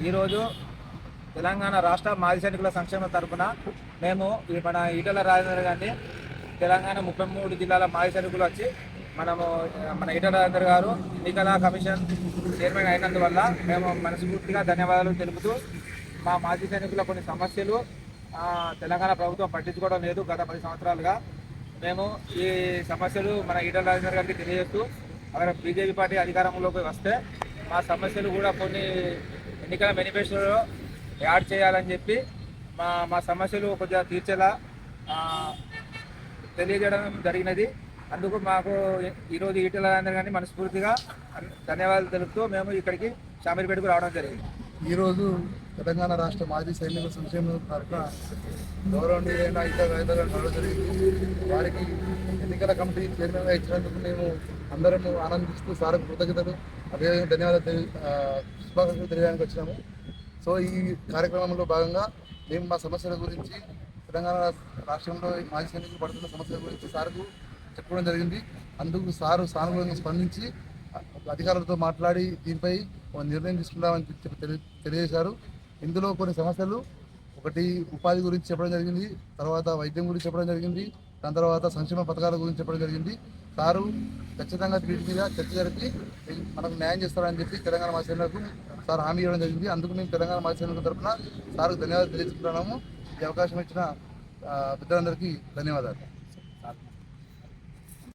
ఈరోజు తెలంగాణ రాష్ట్ర మాజీ సైనికుల సంక్షేమ తరపున మేము ఈ మన ఈటల రాజేంద్ర గారిని తెలంగాణ ముప్పై మూడు జిల్లాల మాజీ సైనికులు వచ్చి మనము మన ఈటల రాజేంద్ర గారు ఎన్నికల కమిషన్ చైర్మన్ అయినందువల్ల మేము మనస్ఫూర్తిగా ధన్యవాదాలు తెలుపుతూ మా మాజీ సైనికుల కొన్ని సమస్యలు తెలంగాణ ప్రభుత్వం పట్టించుకోవడం లేదు గత పది సంవత్సరాలుగా. మేము ఈ సమస్యలు మన ఈటల రాజేంద్ర గారికి తెలియజేస్తూ అక్కడ బీజేపీ పార్టీ అధికారంలోకి వస్తే మా సమస్యలు కూడా కొన్ని ఎన్నికల మేనిఫెస్టోలో యాడ్ చేయాలని చెప్పి మా మా సమస్యలు కొద్దిగా తీర్చేలా తెలియజేయడం జరిగినది. అందుకు మాకు ఈరోజు ఈటల రాజేంద్ర కానీ మనస్ఫూర్తిగా ధన్యవాదాలు తెలుపుతూ మేము ఇక్కడికి షామీర్పేటకు రావడం జరిగింది. ఈరోజు తెలంగాణ రాష్ట్ర మాజీ సైనిక సంక్షేమ తరఫున గౌరవనీయులైన ఇతర రైతులు రావడం జరిగింది. వారికి ఎన్నికల కమిటీ చైర్మన్గా ఇచ్చినందుకు మేము అందరము ఆనందిస్తూ సార్ కృతజ్ఞతలు. అదేవిధంగా ధన్యవాదాలు శుభాకాంక్షలు తెలియడానికి వచ్చినాము. సో ఈ కార్యక్రమంలో భాగంగా మేము మా సమస్యల గురించి తెలంగాణ రాష్ట్రంలో ఈ మాజీ సైనికులు పడుతున్న సమస్యల గురించి సార్కు చెప్పుకోవడం జరిగింది. అందుకు సారు సానుకూలంగా స్పందించి అధికారులతో మాట్లాడి దీనిపై నిర్ణయం తీసుకుందామని చెప్పి తెలి- తెలియజేశారు. ఇందులో కొన్ని సమస్యలు ఒకటి ఉపాధి గురించి చెప్పడం జరిగింది తర్వాత వైద్యం గురించి చెప్పడం జరిగింది దాని తర్వాత సంక్షేమ పథకాల గురించి చెప్పడం జరిగింది. సారు ఖచ్చితంగా వీటి మీద చర్చ జరిపి మనకు న్యాయం చేస్తారని చెప్పి తెలంగాణ మహాసేనకు సార్ హామీ ఇవ్వడం జరిగింది. అందుకు మేము తెలంగాణ మహాసేనకు తరఫున సార్కు ధన్యవాదాలు తెలియజేస్తున్నాము ఈ అవకాశం ఇచ్చిన పెద్దలందరికీ ధన్యవాదాలు.